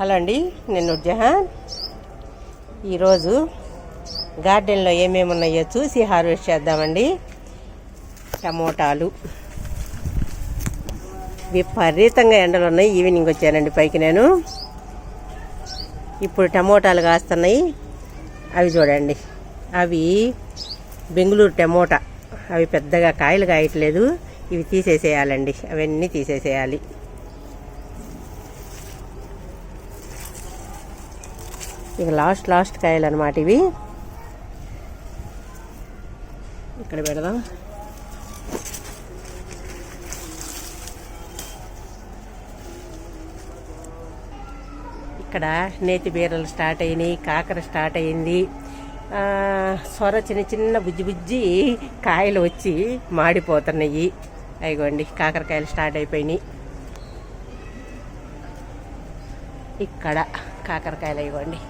Hello అండి నేను జహాన్ ఈరోజు గార్డెన్లో ఏమేమి ఉన్నాయో చూసి హార్వెస్ట్ చేద్దామండి. టమోటాలు. విపరీతంగా ఎండలు ఉన్నాయి ఈవినింగ్ వచ్చానండి పైకి నేను. ఇప్పుడు టమోటాలు కాస్తున్నాయి అవి చూడండి. అవి బెంగళూరు టమోటా. అవి పెద్దగా కాయలు కాయట్లేదు ఇవి తీసేసేయాలండి అవన్నీ తీసేసేయాలి. ఇక లాస్ట్ లాస్ట్ కాయలు అనమాట ఇవి. ఇక్కడ పెడదాం. ఇక్కడ నేతి బీరలు స్టార్ట్ అయినాయి కాకర స్టార్ట్ అయింది. సొర చిన్న చిన్న బుజ్జి బుజ్జి కాయలు వచ్చి మాడిపోతున్నాయి. అయిగోండి కాకరకాయలు స్టార్ట్ అయిపోయినాయి. ఇక్కడ కాకరకాయలు అయిగోండి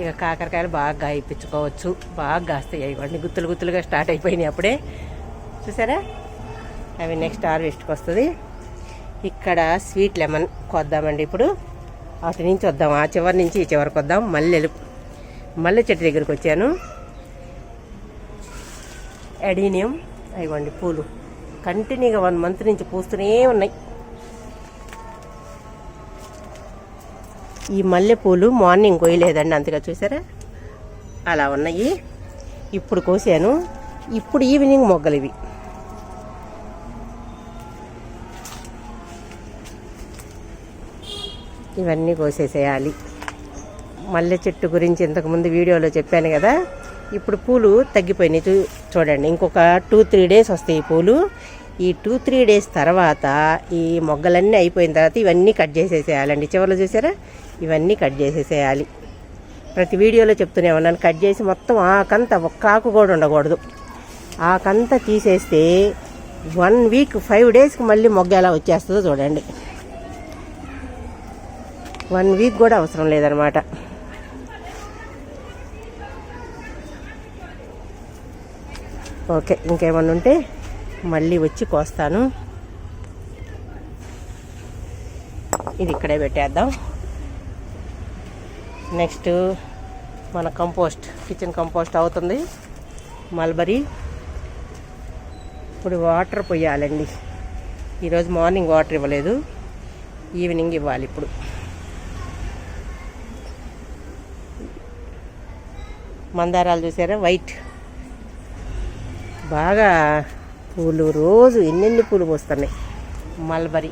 ఇక కాకరకాయలు బాగా గాయిపించుకోవచ్చు. బాగా కాస్తాయి ఇవన్నీ గుత్తులు గుత్తులుగా స్టార్ట్ అయిపోయినాయి అప్పుడే. చూసారా? అవి నెక్స్ట్ హార్వెస్ట్కి వస్తుంది. ఇక్కడ స్వీట్ లెమన్ కొద్దామండి ఇప్పుడు. అటు నుంచి వద్దాం. ఆ చివరి నుంచి ఈ చివరికి వద్దాం. మల్లెలు మల్లె చెట్టు దగ్గరికి వచ్చాను. ఎడీనియం ఇవ్వండి పూలు. కంటిన్యూగా వన్ మంత్ నుంచి పూస్తూనే ఉన్నాయి. ఈ మల్లెపూలు మార్నింగ్ కోయలేదండి అంతగా చూసారా? అలా ఉన్నాయి. ఇప్పుడు కోసాను. ఇప్పుడు ఈవినింగ్ మొగ్గలు ఇవి. ఇవన్నీ కోసేసేయాలి. మల్లె చెట్టు గురించి ఇంతకుముందు వీడియోలో చెప్పాను కదా. ఇప్పుడు పూలు తగ్గిపోయినాయి చూ- చూడండి. ఇంకొక టూ త్రీ డేస్ వస్తాయి ఈ పూలు. ఈ టూ త్రీ డేస్ తర్వాత ఈ మొగ్గలన్నీ అయిపోయిన తర్వాత ఇవన్నీ కట్ చేసేసేయాలండి. చివరిలో చూసారా? ఇవన్నీ కట్ చేసేసేయాలి. ప్రతి వీడియోలో చెప్తూనే ఉన్నాను కట్ చేసి మొత్తం ఆకంతా ఒక్క ఆకు కూడా ఉండకూడదు. ఆకంతా తీసేస్తే వన్ వీక్ ఫైవ్ డేస్కి మళ్ళీ మొగ్గ ఎలా వచ్చేస్తుందో చూడండి. వన్ వీక్ కూడా అవసరం లేదనమాట. ఓకే ఇంకేమన్నా ఉంటే మళ్ళీ వచ్చి కోస్తాను. ఇది ఇక్కడే పెట్టేద్దాం. నెక్స్ట్ మన కంపోస్ట్ కిచెన్ కంపోస్ట్ అవుతుంది. మల్బరీ. ఇప్పుడు వాటర్ పోయాలండి. ఈరోజు మార్నింగ్ వాటర్ ఇవ్వలేదు. ఈవినింగ్ ఇవ్వాలి ఇప్పుడు. మందారాలు చూసారా? వైట్. బాగా పూలు రోజు ఎన్నెన్ని పూలు పోస్తున్నాయి? మల్బరీ.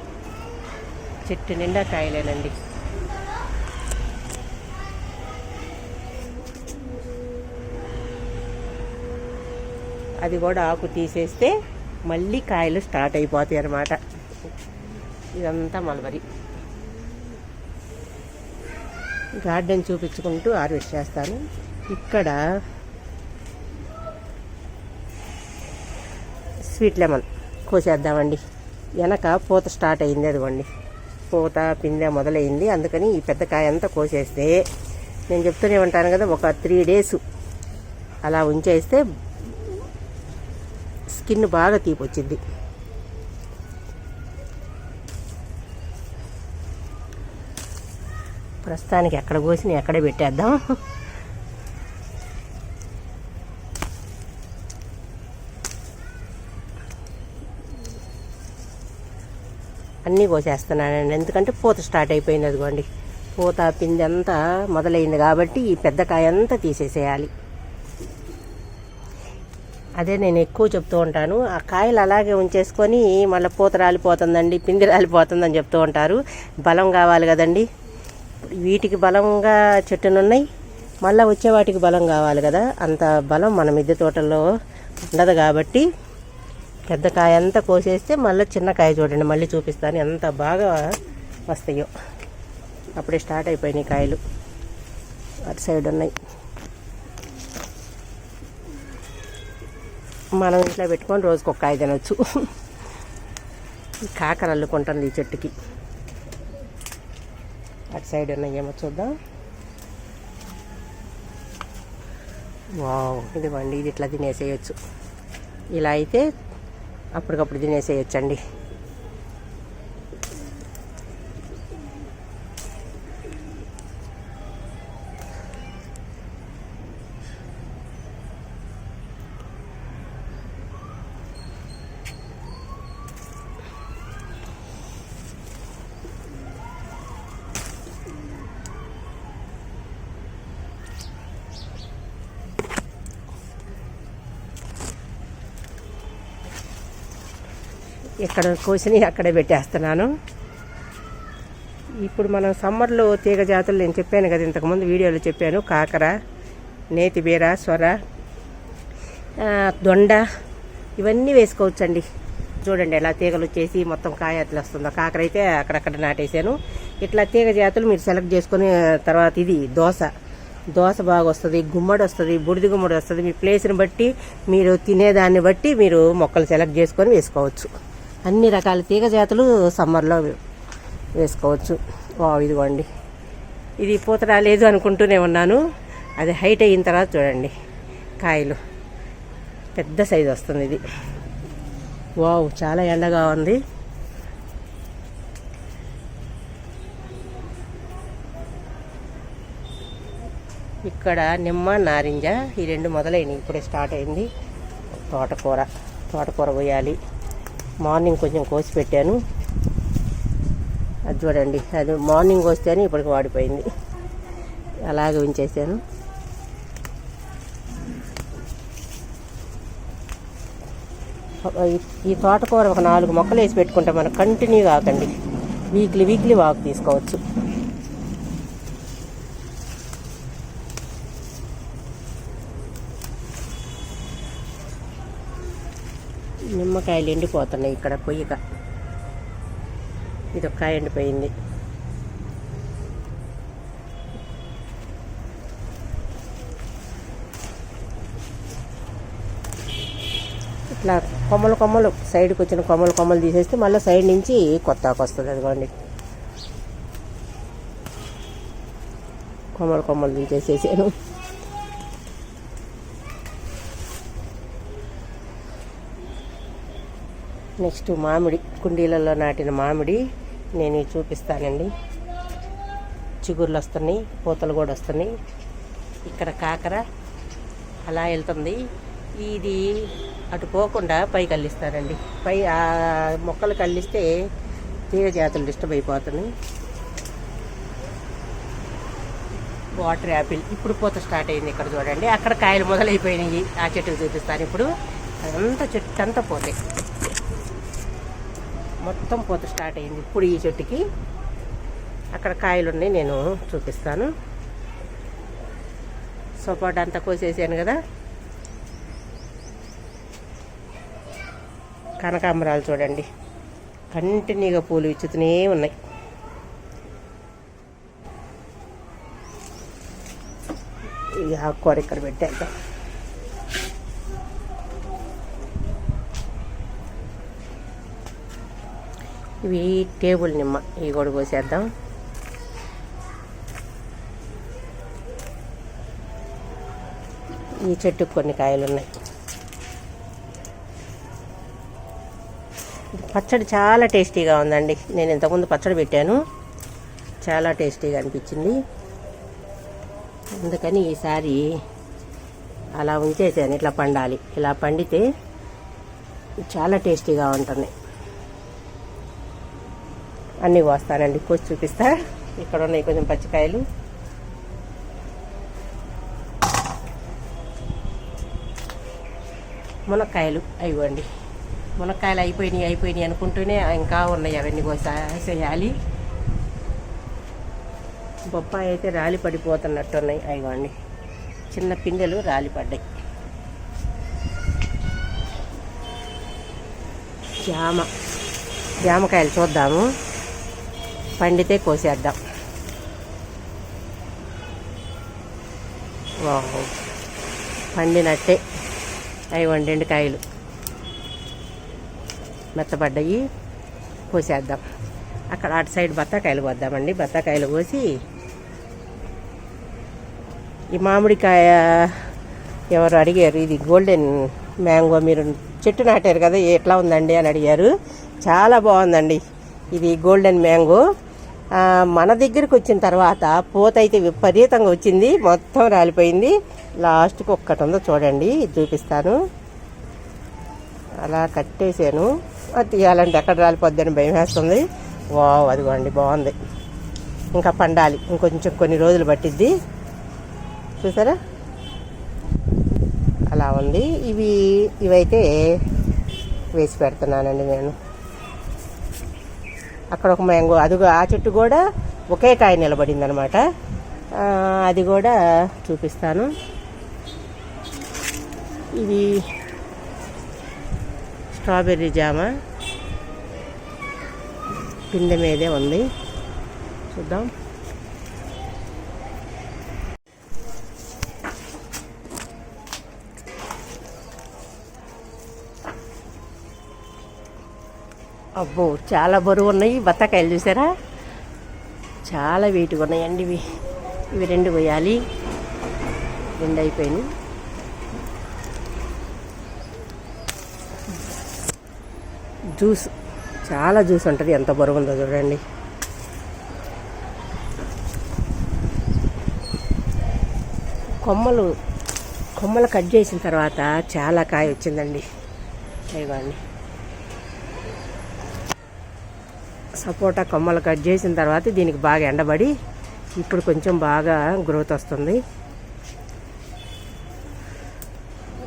చెట్టు నిండా కాయలేనండి. అది కూడా ఆకు తీసేస్తే మళ్ళీ కాయలు స్టార్ట్ అయిపోతాయి అన్నమాట. ఇదంతా మల్బరీ. గార్డెన్ చూపించుకుంటూ హార్వెస్ట్ చేస్తాను. ఇక్కడ స్వీట్ లెమన్ కోసేద్దామండి. వెనక పూత స్టార్ట్ అయింది అదిగోండి. పూత పిందె మొదలైంది. అందుకని ఈ పెద్ద కాయ అంతా కోసేస్తే నేను చెప్తూనే ఉంటాను కదా ఒక త్రీ డేస్ అలా ఉంచేస్తే స్కిన్ బాగా తీపొచ్చింది. ప్రస్తుతానికి ఎక్కడ కోసిన ఎక్కడే పెట్టేద్దాం. అన్నీ కోసేస్తున్నానండి. ఎందుకంటే పూత స్టార్ట్ అయిపోయింది అదిగోండి. పూత పిండి అంతా మొదలైంది కాబట్టి ఈ పెద్ద కాయ అంతా తీసేసేయాలి. అదే నేను ఎక్కువ చెప్తూ ఉంటాను. ఆ కాయలు అలాగే ఉంచేసుకొని మళ్ళీ పూత రాలిపోతుందండి పిండి రాలిపోతుందని చెప్తూ ఉంటారు. బలం కావాలి కదండి. వీటికి బలంగా చెట్టునున్నాయి మళ్ళీ వచ్చే వాటికి బలం కావాలి కదా. అంత బలం మన మిద్దె తోటలో ఉండదు కాబట్టి పెద్ద కాయ అంతా కోసేస్తే మళ్ళీ చిన్న కాయ చూడండి మళ్ళీ చూపిస్తాను ఎంత బాగా వస్తాయో. అప్పుడే స్టార్ట్ అయిపోయినాయి కాయలు. అటు సైడ్ ఉన్నాయి. మనం ఇంట్లో పెట్టుకొని రోజుకి ఒక కాయ తినొచ్చు. ఈ కాకర అల్లుకుంటుంది ఈ చెట్టుకి. అటు సైడ్ ఉన్నాయేమో చూద్దాం. వావ్ ఇదిగోండి ఇది ఇట్లా తినేసేయచ్చు. ఇలా అయితే అప్పటికప్పుడు తినేసేయచ్చండి. ఇక్కడ కోసిని అక్కడే పెట్టేస్తున్నాను. ఇప్పుడు మనం సమ్మర్లో తీగ జాతులు నేను చెప్పాను కదా ఇంతకుముందు వీడియోలో చెప్పాను. కాకర నేతిబీర సొర దొండ ఇవన్నీ వేసుకోవచ్చండి. చూడండి ఎలా తీగలు వచ్చేసి మొత్తం కాయ అట్లా వస్తుందో. కాకర అయితే అక్కడక్కడ నాటేశాను. ఇట్లా తీగ జాతులు మీరు సెలెక్ట్ చేసుకుని తర్వాత ఇది దోశ. దోశ బాగా వస్తుంది గుమ్మడి వస్తుంది బుడిది గుమ్మడి వస్తుంది. మీ ప్లేస్ని బట్టి మీరు తినేదాన్ని బట్టి మీరు మొక్కలు సెలెక్ట్ చేసుకొని వేసుకోవచ్చు. అన్ని రకాల తీగ జాతులు సమ్మర్లో వేసుకోవచ్చు. వా ఇదిగోండి. ఇది పూత రాలేదు అనుకుంటూనే ఉన్నాను. అది హైట్ అయిన తర్వాత చూడండి. కాయలు. పెద్ద సైజు వస్తుంది ఇది. వావ్ చాలా ఎండగా ఉంది. ఇక్కడ నిమ్మ నారింజ ఈ రెండు మొదలైనవి. ఇప్పుడే స్టార్ట్ అయింది. తోటకూర. తోటకూర పోయాలి. మార్నింగ్ కొంచెం కోసి పెట్టాను. అది చూడండి అది మార్నింగ్ వస్తేనే ఇప్పటికి వాడిపోయింది. అలాగే ఉంచేసాను. ఈ- తోటకూర ఒక నాలుగు మొక్కలు వేసి పెట్టుకుంటే మనం కంటిన్యూగా ఆకండి వీక్లీ వీక్లీ వాక్ తీసుకోవచ్చు. నిమ్మకాయలు ఎండిపోతున్నాయి ఇక్కడ కొయ్యక ఇది ఒక కాయ ఎండిపోయింది. ఇట్లా కొమ్మలు కొమ్మలు సైడ్కి వచ్చిన కొమ్మలు కొమ్మలు తీసేస్తే మళ్ళీ సైడ్ నుంచి కొత్త వస్తుంది అదిగోండి. కొమ్మలు కొమ్మలు తీసేసేసాను. నెక్స్ట్ మామిడి కుండీలలో నాటిన మామిడి నేను చూపిస్తానండి. చిగుర్లు వస్తున్నాయి పూతలు కూడా వస్తున్నాయి. ఇక్కడ కాకర అలా వెళ్తుంది. ఇది అటు పోకుండా పై కల్లిస్తానండి పై ఆ మొక్కలు కల్లిస్తే తీగ జాతులు డిస్టర్బ్ అయిపోతున్నాయి. వాటర్ యాపిల్ ఇప్పుడు పూత స్టార్ట్ అయింది ఇక్కడ చూడండి. అక్కడ కాయలు మొదలైపోయినాయి. ఆ చెట్టుకు చూపిస్తాను ఇప్పుడు. అదంతా చెట్టు అంతా పోతాయి. మొత్తం పూత స్టార్ట్ అయింది. ఇప్పుడు ఈ చెట్టుకి అక్కడ కాయలు ఉన్నాయి నేను చూపిస్తాను. సపోటా అంతా కోసేసాను కదా. కనకాంబరాలు చూడండి. కంటిన్యూగా పూలు ఇచ్చుతూనే ఉన్నాయి. ఈ ఆకుకూర ఇక్కడ పెట్టేద్దాం. ఇవి టేబుల్ నిమ్మ ఇవి కూడా కోసేద్దాం ఈ చెట్టుకు కొన్ని కాయలు ఉన్నాయి. పచ్చడి చాలా టేస్టీగా ఉందండి. నేను ఇంతకుముందు పచ్చడి పెట్టాను. చాలా టేస్టీగా అనిపించింది. అందుకని ఈసారి అలా ఉంచేసాను. ఇట్లా పండాలి. ఇలా పండితే చాలా టేస్టీగా ఉంటుంది. అన్నీ కోస్తానండి కోసి చూపిస్తా. ఇక్కడ ఉన్నాయి కొంచెం పచ్చికాయలు. మునక్కాయలు అయివ్వండి మునక్కాయలు అయిపోయినాయి అయిపోయినాయి అనుకుంటూనే ఇంకా ఉన్నాయి అవన్నీ కోసేయాలి బొప్పాయి అయితే రాలి పడిపోతున్నట్టున్నాయి అయివ్వండి చిన్న పిందెలు రాలి పడ్డాయి. జామ. జామకాయలు చూద్దాము. పండితే కోసేద్దాం. పండినట్టే. అవి వండి కాయలు. మెత్తబడ్డాయి. కోసేద్దాం. అక్కడ అటు సైడ్ బత్తాకాయలు కోద్దామండి. బత్తాకాయలు కోసి ఈ మామిడికాయ ఎవరు అడిగారు ఇది గోల్డెన్ మ్యాంగో మీరు చెట్టు నాటారు కదా ఎట్లా ఉందండి అని అడిగారు. చాలా బాగుందండి. ఇది గోల్డెన్ మ్యాంగో. మన దగ్గరికి వచ్చిన తర్వాత పూత అయితే విపరీతంగా వచ్చింది. మొత్తం రాలిపోయింది. లాస్ట్కి ఒక్కటి ఉందో చూడండి. చూపిస్తాను. అలా కట్టేసాను అది తీయాలంటే ఎక్కడ రాలిపోద్దని భయం వేస్తుంది. వావ్ అదిగోండి బాగుంది. ఇంకా పండాలి. ఇంకొంచెం కొన్ని రోజులు పట్టిద్ది. చూసారా? అలా ఉంది. ఇవి ఇవైతే వేసి పెడుతున్నానండి నేను. అక్కడ ఒక మ్యాంగో అది ఆ చెట్టు కూడా ఒకే కాయ నిలబడింది అనమాట అది కూడా చూపిస్తాను. ఇది స్ట్రాబెర్రీ జామ. కింద మీదే ఉంది. చూద్దాం. అబ్బో చాలా బరువు ఉన్నాయి బత్తాకాయలు చూసారా? చాలా వెయిట్గా ఉన్నాయండి ఇవి. ఇవి రెండు పోయాలి. రెండు అయిపోయినాయి. జ్యూస్. చాలా జ్యూస్ ఉంటుంది. ఎంత బరువు ఉందో చూడండి. కొమ్మలు కొమ్మలు కట్ చేసిన తర్వాత చాలా కాయ వచ్చిందండి. ఇవ్వండి సపోటా కొమ్మలు కట్ చేసిన తర్వాత దీనికి బాగా ఎండబడి ఇప్పుడు కొంచెం బాగా గ్రోత్ వస్తుంది.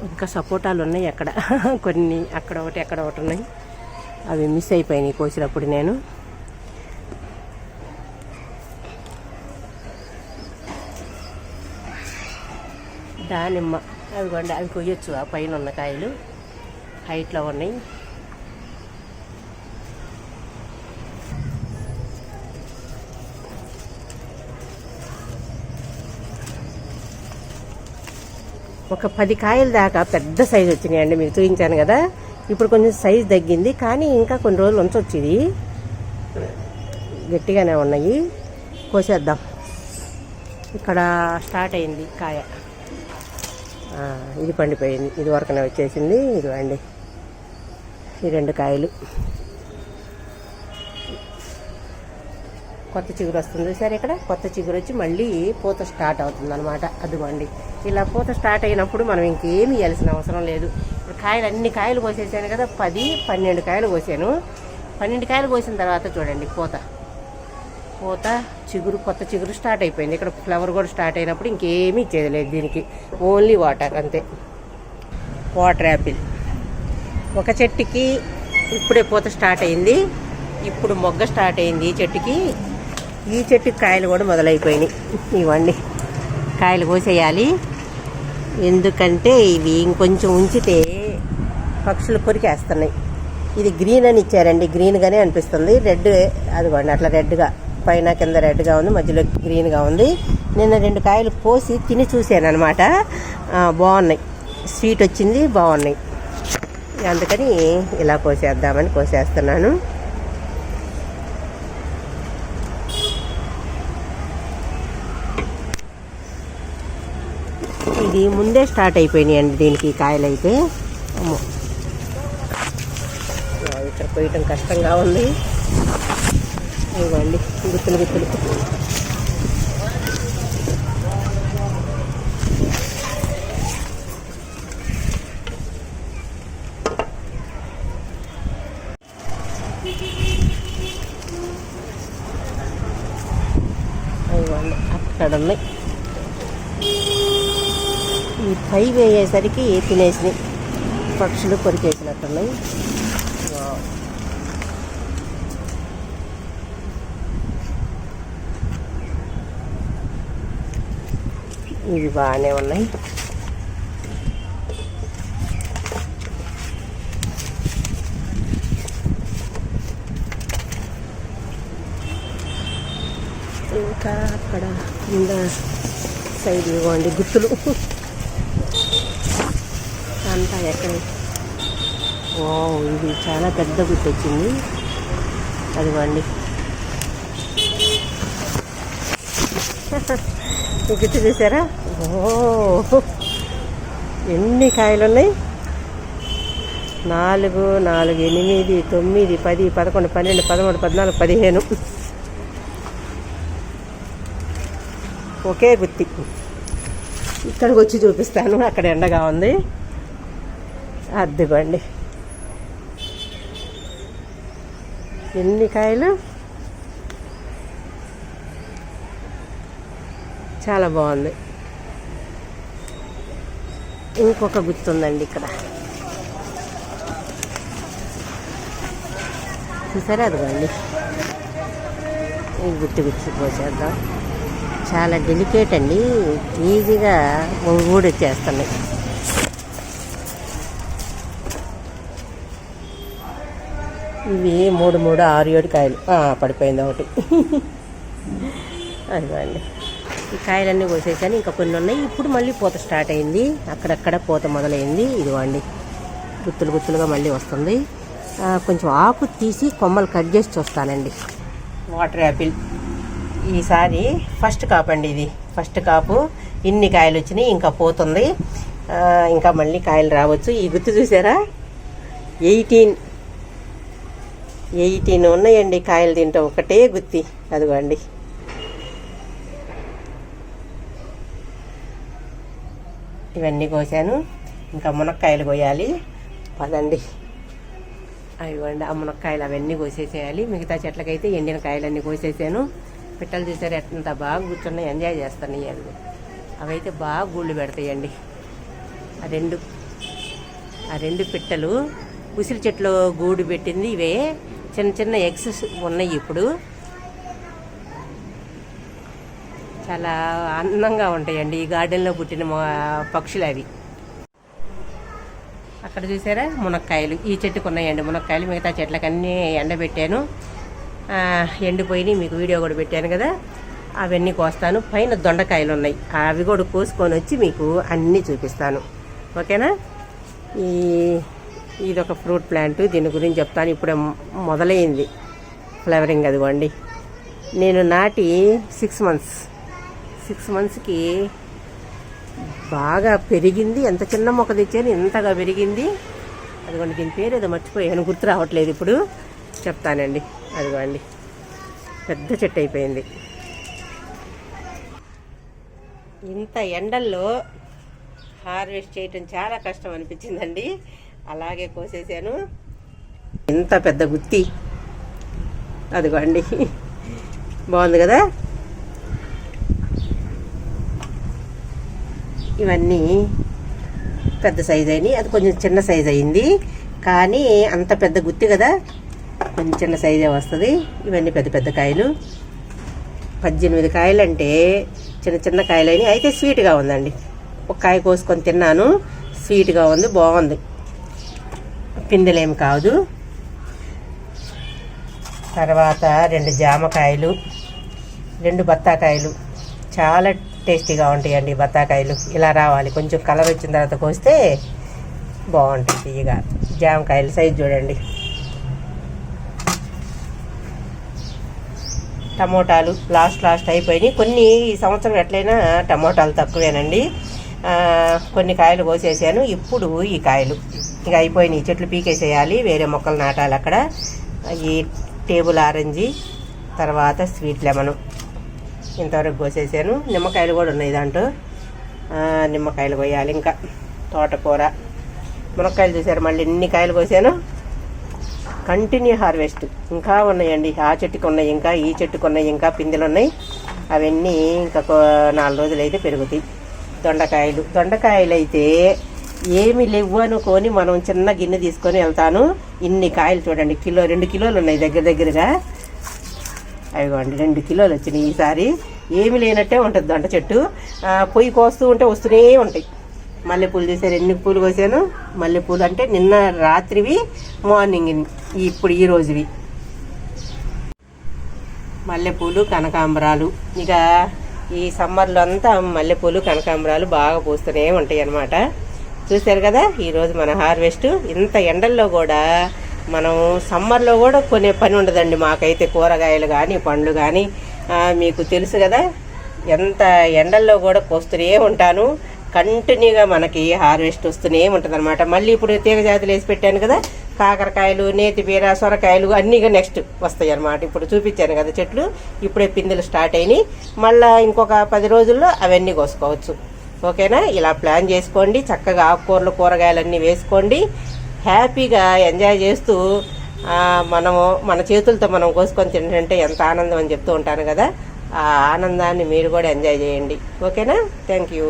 ఇంకా సపోటాలు ఉన్నాయి అక్కడ. కొన్ని అక్కడ ఒకటి అక్కడ ఒకటి ఉన్నాయి. అవి మిస్ అయిపోయినాయి కోసినప్పుడు నేను. దానిమ్మ అవి అవి కొయ్యొచ్చు. ఆ పైన ఉన్న కాయలు. హైట్లో ఉన్నాయి. ఒక పది కాయల దాకా పెద్ద సైజు వచ్చినాయండి మీకు చూపించాను కదా. ఇప్పుడు కొంచెం సైజు తగ్గింది కానీ ఇంకా కొన్ని రోజులు ఉంచవచ్చు ఇది. గట్టిగానే ఉన్నాయి. కోసేద్దాం. ఇక్కడ స్టార్ట్ అయింది కాయ. ఇది పండిపోయింది ఇది వరకునే వచ్చేసింది. ఇది అండి ఈ రెండు కాయలు. కొత్త చిగురు వస్తుంది. సరే ఇక్కడ కొత్త చిగురు వచ్చి మళ్ళీ పూత స్టార్ట్ అవుతుంది అనమాట అదిగోండి. ఇలా పూత స్టార్ట్ అయినప్పుడు మనం ఇంకేమి ఇవ్వాల్సిన అవసరం లేదు. ఇప్పుడు కాయలు అన్ని కాయలు కోసేసాను కదా. పది పన్నెండు కాయలు కోసాను. పన్నెండు కాయలు కోసిన తర్వాత చూడండి పూత. పూత చిగురు కొత్త చిగురు స్టార్ట్ అయిపోయింది. ఇక్కడ ఫ్లవర్ కూడా స్టార్ట్ అయినప్పుడు ఇంకేమీ ఇచ్చేది లేదు దీనికి. ఓన్లీ వాటర్ అంతే. Water apple. ఒక చెట్టుకి ఇప్పుడే పూత స్టార్ట్ అయింది. ఇప్పుడు మొగ్గ స్టార్ట్ అయింది ఈ చెట్టుకి. ఈ చెట్టుకి కాయలు కూడా మొదలైపోయినాయి. ఇవ్వండి కాయలు కోసేయాలి. ఎందుకంటే ఇవి ఇంకొంచెం ఉంచితే పక్షులు కొరికేస్తున్నాయి. ఇది గ్రీన్ అని ఇచ్చారండి. గ్రీన్గానే అనిపిస్తుంది. రెడ్ అదిగోండి అట్లా రెడ్గా పైన కింద రెడ్గా ఉంది మధ్యలో గ్రీన్గా ఉంది. నిన్న రెండు కాయలు కోసి తిని చూశాను అనమాట బాగున్నాయి. స్వీట్ వచ్చింది బాగున్నాయి. అందుకని ఇలా కోసేద్దామని కోసేస్తున్నాను. ఇది ముందే స్టార్ట్ అయిపోయినాయండి దీనికి ఈ కాయలు అయితే. అమ్మో. ఆ, ఇక్కడ పోయటం కష్టంగా ఉంది. ఇవ్వండి గుత్తులు గుత్తులు. ఇవ్వండి అక్కడ ఉన్నాయి. ఈ పై వేయేసరికి తినేసినాయి పక్షులు కొరికేసినట్టున్నాయి. ఇవి బాగానే ఉన్నాయి. ఇంకా అక్కడ కింద సైడ్ ఇవ్వండి గుర్తులు అంతా ఎక్కడ? ఓ ఇది చాలా పెద్ద గుర్తు వచ్చింది అదిగోండి. ఈ గుర్తు చూసారా ఓ ఎన్ని కాయలు ఉన్నాయి నాలుగు నాలుగు ఎనిమిది తొమ్మిది పది పదకొండు పన్నెండు పదమూడు పద్నాలుగు పదిహేను. ఒకే గుత్తి. ఇక్కడికి వచ్చి చూపిస్తాను. అక్కడ ఎండగా ఉంది. అద్దుకోండి. ఎన్ని కాయలు? చాలా బాగుంది. ఇంకొక గుర్తుందండి ఇక్కడ. చూసారా? అదిగోండి. ఈ గుత్తి గుత్తి పోసేద్దాం. చాలా డెలికేట్ అండి. ఈజీగా ఊడొచ్చేస్తున్నాయి ఇవి మూడు మూడు ఆరు ఏడు కాయలు. పడిపోయింది ఒకటి. అదిగోండి. ఈ కాయలన్నీ కోసేసాను. ఇంకా కొన్ని ఉన్నాయి. ఇప్పుడు మళ్ళీ పూత స్టార్ట్ అయింది. అక్కడక్కడ పూత మొదలైంది. ఇదిగోండి. గుత్తులు గుత్తులుగా మళ్ళీ వస్తుంది. కొంచెం ఆకు తీసి కొమ్మలు కట్ చేసి చూస్తానండి. Water apple. ఈసారి ఫస్ట్ కాపు అండి ఇది. ఫస్ట్ కాపు. ఇన్ని కాయలు వచ్చినాయి. ఇంకా పోతుంది. ఇంకా మళ్ళీ కాయలు రావచ్చు. ఈ గుర్తు చూసారా? ఎయిటీన్. ఎయిటీన్ ఉన్నాయండి కాయలు తింటాం ఒకటే గుత్తి. అదిగోండి. ఇవన్నీ కోసాను. ఇంకా మునక్కాయలు కోయాలి. పదండి. అవిగోండి ఆ మునక్కాయలు అవన్నీ కోసేసేయాలి. మిగతా చెట్లకైతే ఎండిన కాయలన్నీ కోసేసాను. పిట్టలు చూసారు ఎంత బాగా కూర్చున్నాయి. ఎంజాయ్ చేస్తున్నాయి అవి అవైతే బాగా గూళ్ళు పెడతాయండి. ఆ రెండు ఆ రెండు పిట్టలు ఉసిరి చెట్లు గూడు పెట్టింది ఇవే. చిన్న చిన్న ఎగ్స్ ఉన్నాయి ఇప్పుడు. చాలా అందంగా ఉంటాయండి. ఈ గార్డెన్లో పుట్టిన పక్షులు అవి. అక్కడ చూసారా? మునక్కాయలు. ఈ చెట్టుకు ఉన్నాయండి మునక్కాయలు. మిగతా చెట్లకన్నీ ఎండబెట్టాను. ఎండిపోయినాయి. మీకు వీడియో కూడా పెట్టాను కదా. అవన్నీ కోస్తాను. పైన దొండకాయలు ఉన్నాయి. అవి కూడా కోసుకొని వచ్చి మీకు అన్నీ చూపిస్తాను. ఓకేనా? ఈ ఇది ఒక ఫ్రూట్ ప్లాంట్ దీని గురించి చెప్తాను. ఇప్పుడే మొదలైంది. ఫ్లవరింగ్ అదిగోండి. నేను నాటి సిక్స్ మంత్స్ సిక్స్ మంత్స్కి బాగా పెరిగింది. ఎంత చిన్న మొక్క తెచ్చాను ఇంతగా పెరిగింది. అదిగోండి దీని పేరు ఏదో మర్చిపోయాను గుర్తు రావట్లేదు ఇప్పుడు. చెప్తానండి. అదిగోండి. పెద్ద చెట్టు అయిపోయింది. ఇంత ఎండల్లో హార్వెస్ట్ చేయటం చాలా కష్టం అనిపించిందండి. అలాగే కోసేసాను. ఇంత పెద్ద గుత్తి. అదిగోండి. బాగుంది కదా? ఇవన్నీ పెద్ద సైజ్ అయినాయి. అది కొంచెం చిన్న సైజ్ అయింది. కానీ అంత పెద్ద గుత్తి కదా? కొంచెం చిన్న సైజే వస్తుంది. ఇవన్నీ పెద్ద పెద్ద కాయలు. పద్దెనిమిది కాయలు అంటే చిన్న చిన్న కాయలు అయినాయి. అయితే స్వీట్గా ఉందండి. ఒక కాయ కోసుకొని తిన్నాను. స్వీట్గా ఉంది. బాగుంది. పిందెలేమి కాదు. తర్వాత రెండు జామకాయలు రెండు బత్తాకాయలు. చాలా టేస్టీగా ఉంటాయండి బత్తాకాయలు. ఇలా రావాలి. కొంచెం కలర్ వచ్చిన తర్వాత కోస్తే బాగుంటుంది తీయగా. జామకాయలు సైజ్ చూడండి. టమోటాలు లాస్ట్ లాస్ట్ అయిపోయినాయి. కొన్ని ఈ సంవత్సరం ఎట్లయినా టమోటాలు తక్కువేనండి. కొన్ని కాయలు కోసేసాను. ఇప్పుడు ఈ కాయలు. ఇక అయిపోయినాయి. చెట్లు పీకేసేయాలి. వేరే మొక్కలు నాటాలి అక్కడ. ఈ టేబుల్ ఆరెంజీ తర్వాత స్వీట్ లెమను. ఇంతవరకు కోసేసాను. నిమ్మకాయలు కూడా ఉన్నాయి దాంట్లో. నిమ్మకాయలు కోయాలి ఇంకా. తోటకూర. మునక్కాయలు చూసారు మళ్ళీ ఎన్ని కాయలు కోసాను? Continue harvest. ఇంకా ఉన్నాయండి. ఆ చెట్టుకు ఉన్నాయి ఇంకా ఈ చెట్టుకు ఉన్నాయి ఇంకా పిందెలు ఉన్నాయి. అవన్నీ ఇంకా కో- నాలుగు రోజులు అయితే పెరుగుతాయి. దొండకాయలు. దొండకాయలు అయితే ఏమి లేవు అనుకొని మనం చిన్న గిన్నె తీసుకొని వెళ్తాను. ఇన్ని కాయలు చూడండి. కిలో రెండు కిలోలు ఉన్నాయి దగ్గర దగ్గరగా. అవిగోండి రెండు కిలోలు వచ్చినాయి ఈసారి. ఏమి లేనట్టే ఉంటుంది దొండ చెట్టు. పొయ్యి కోస్తూ ఉంటే వస్తూనే ఉంటాయి. మల్లెపూలు చూసారు ఎన్ని పూలు కోసాను? మల్లెపూలు అంటే నిన్న రాత్రివి మార్నింగ్ ఇప్పుడు ఈ రోజువి. మల్లెపూలు కనకాంబరాలు. ఇక ఈ సమ్మర్లో అంతా మల్లెపూలు కనకాంబరాలు బాగా పూస్తూనే ఉంటాయి అన్నమాట చూశారు కదా? ఈరోజు మన హార్వెస్ట్. ఇంత ఎండల్లో కూడా మనం సమ్మర్లో కూడా కొనే పని ఉండదండి మాకైతే కూరగాయలు కానీ పండ్లు కానీ మీకు తెలుసు కదా? ఎంత ఎండల్లో కూడా కోస్తూనే ఉంటాను. కంటిన్యూగా మనకి హార్వెస్ట్ వస్తూనే ఉంటుంది అనమాట మళ్ళీ ఇప్పుడు తీగ జాతులు వేసి పెట్టాను కదా? కాకరకాయలు నేతిబీర సొరకాయలు అన్నీ నెక్స్ట్ వస్తాయి అనమాట ఇప్పుడు చూపించాను కదా చెట్లు. ఇప్పుడే పిందెలు స్టార్ట్ అయినాయి. మళ్ళీ ఇంకొక పది రోజుల్లో అవన్నీ కోసుకోవచ్చు. ఓకేనా? ఇలా ప్లాన్ చేసుకోండి. చక్కగా ఆకుకూరలు కూరగాయలన్నీ వేసుకోండి. హ్యాపీగా ఎంజాయ్ చేస్తూ మనము మన చేతులతో మనం కోసుకొని తింటుంటే ఎంత ఆనందం అని చెప్తూ ఉంటాను కదా. ఆ ఆనందాన్ని మీరు కూడా ఎంజాయ్ చేయండి. ఓకేనా? Thank you